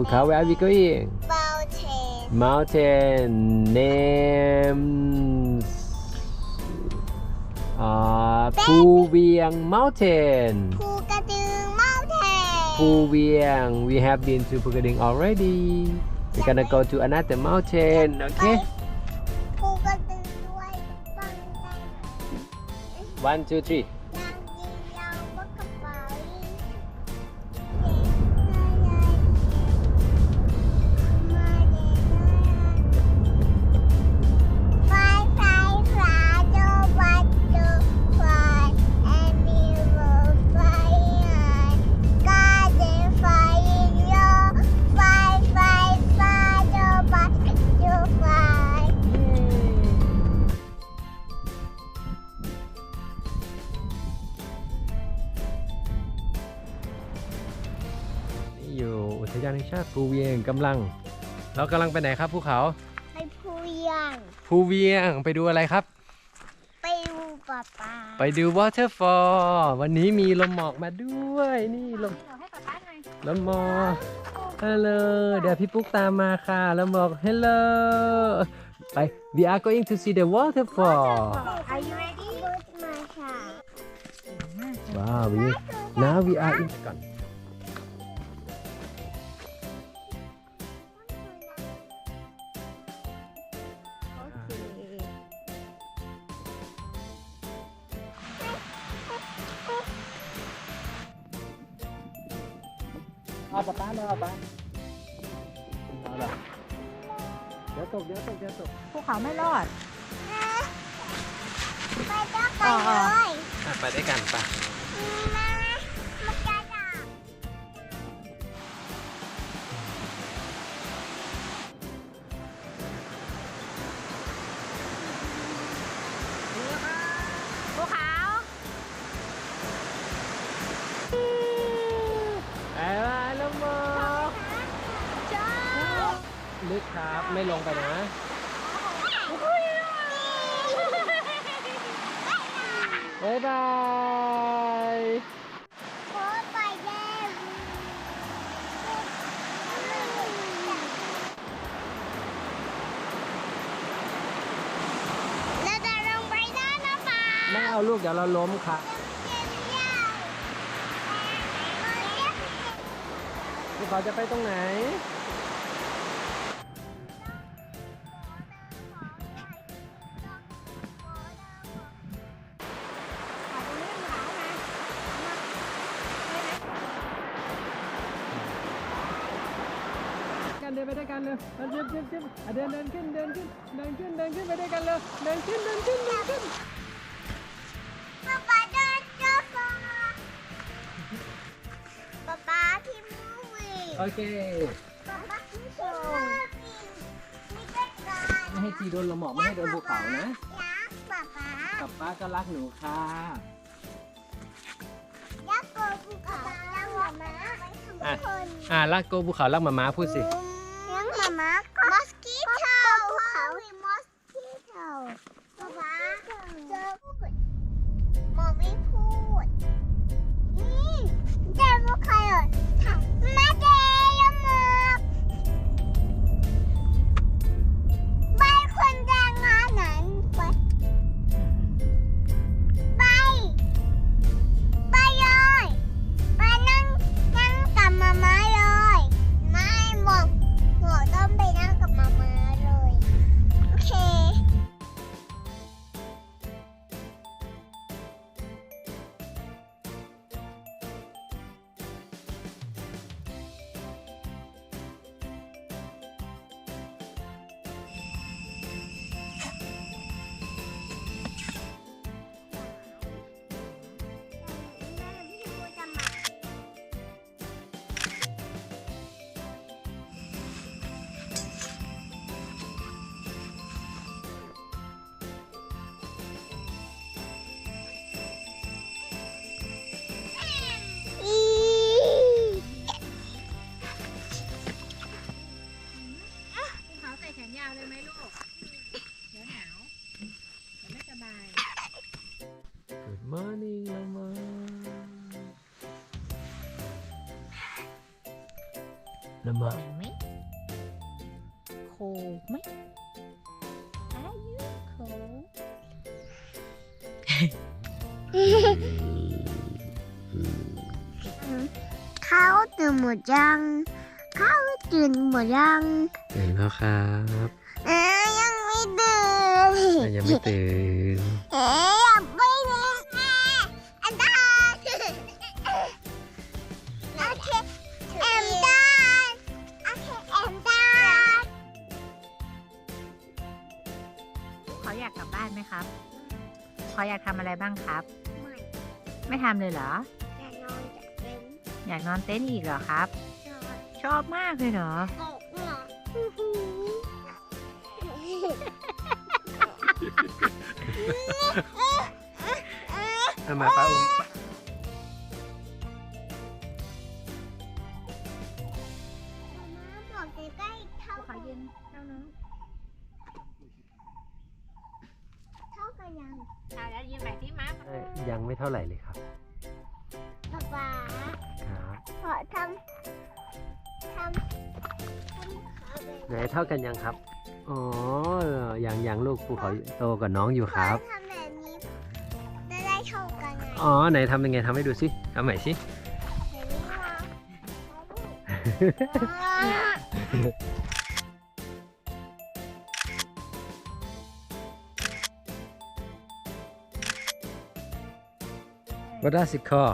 ภูเขา where are we going mountain mountain names อ่าภูเวียง mountain ภูกระดึง mountain ภูเวียง we have been to ภูกระดึง already we're gonna go to another mountain okay ภูกระดึงด้วยฟังได้ one two three ภูเวียงกำลัง เรากำลังไปไหนครับภูเขา ไปพูยังภูเวียงไปดูอะไรครับ ไปดูป่าป่าไปดู waterfall วันนี้มีลมหมอกมาด้วยนี่ลมลมหมอกฮัลโหลเดี๋ยวพี่ปุ๊กตามมาค่ะลมหมอกฮัลโหลไป we are going to see the waterfall Are you ready มาค่ะ ว้าว we now we are in ก่อน เอาป๊าป๊าเลยเอาป๊าเอาละเดี๋ยวตกเดี๋ยวตกเดี๋ยวตกภูเขาไม่รอด ไปก็ไปเลย อะไปด้วยกันปะมามา บ๊ายบายโค้ไปเด้เราจะลงไปได้นะป๊าไม่เอาลูกเดี๋ยวเราล้มค่ะพี่ขอจะไปตรงไหน กันเลยเดินเดินเดินเดินเดินขึ้นเดินขึ้นเดินขึ้นเดินขึ้นไปด้วยกันเลยเดินขึ้นเดินขึ้นเดินขึ้นป๊าป๊าเดินเจ้าฟ้าป๊าป๊าที่มูวี่โอเคป๊าป๊าที่โชว์ไมีด้กันไม่ให้จีโดนลมหมอกไม่ให้โดนภูเขานะยักป๊าป๊ากับป้าก็รักหนูค่ะยักษ์ตัวภูเขายักหมาม้าอ่ารักโกภูเขารักหมาม้าพูดสิ ยักษ์หมาม้ามอสกิโขาตื่นหมดยังเขาตื่นหมดยังตื่นแล้วครับ เอ๊ยยังไม่ตื่นยังไม่ตื่น เขาอยากทำอะไรบ้างครับ ไม่ไม่ทำเลยเหรอ แต่นอนจะเป็นอยากนอนเต็นท์อีกเหรอครับ นอนชอบมากเลยเหรอ ตกเหรอเอามาป้าอุ้ม ไหนเท่ากันยังครับ อ๋อยังยังลูกภูเขาโตกว่าน้องอยู่ขคอรับ ทำแบบนี้จะได้เท่ากันไงอ๋อไหนทำยังไงทำให้ดูสิเอาใหม่สิ แบบนี้มา What does it call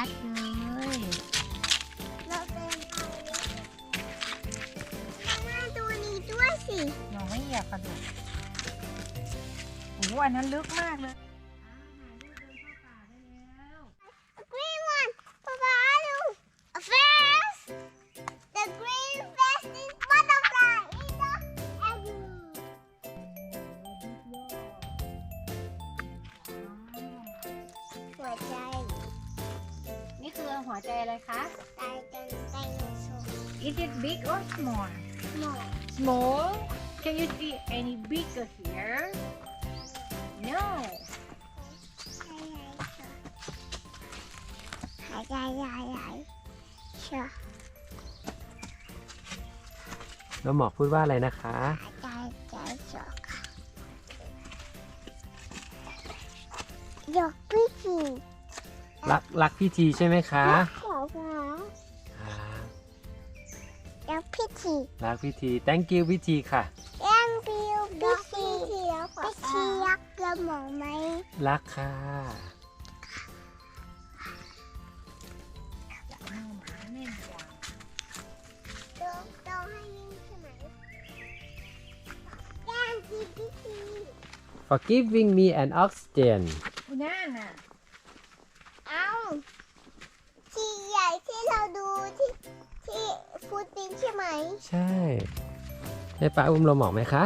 ชัดเลยเราเดินไปข้างหน้าตัวนี้ด้วยสิ มองไม่เหยียบกระดูกโอ้โหอันนั้นลึกมากเลย ใจอะไรคะตายกันไดโนเสาร์ Is it big or small หมด Small Can you see any bigger here No หายใจหายใจเชื่อแล้วหมอกพูดว่าอะไรนะคะหายใจใรักรักพี่ทีใช่ไหมคะขอฟ้าครับยกพี่จีรักพี่ที thank you พี่ทีค่ะยังบิวพี่จีพี่จียักกระหม่อมไหมรักค่ะต้องต้องให้นิ่งใช่ไหมยังจีพี่จี for giving me an oxygen อุน่าน่ะ เอ้าจีใหญ่ที่เรา ดูที่ที่ฟูดบินใช่ไหม ใช่ใช่ป้าอุ้มเราหมอกไหมคะ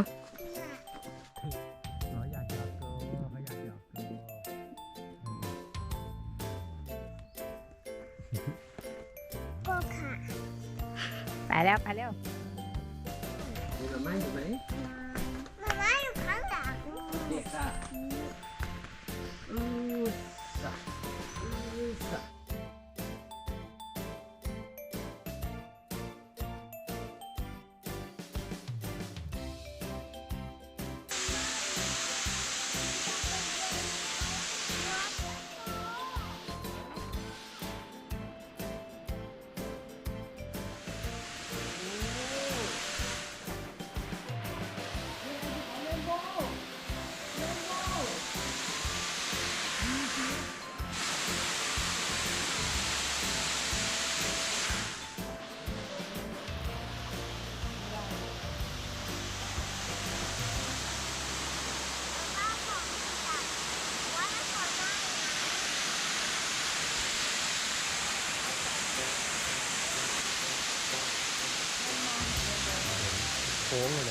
啊！我来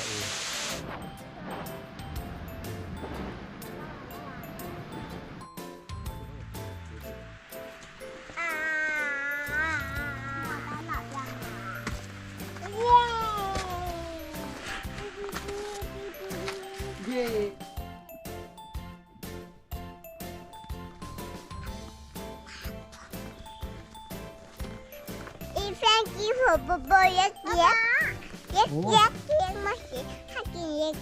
老将了！耶！耶！一扇起火，宝宝爷爷，爷爷。看电影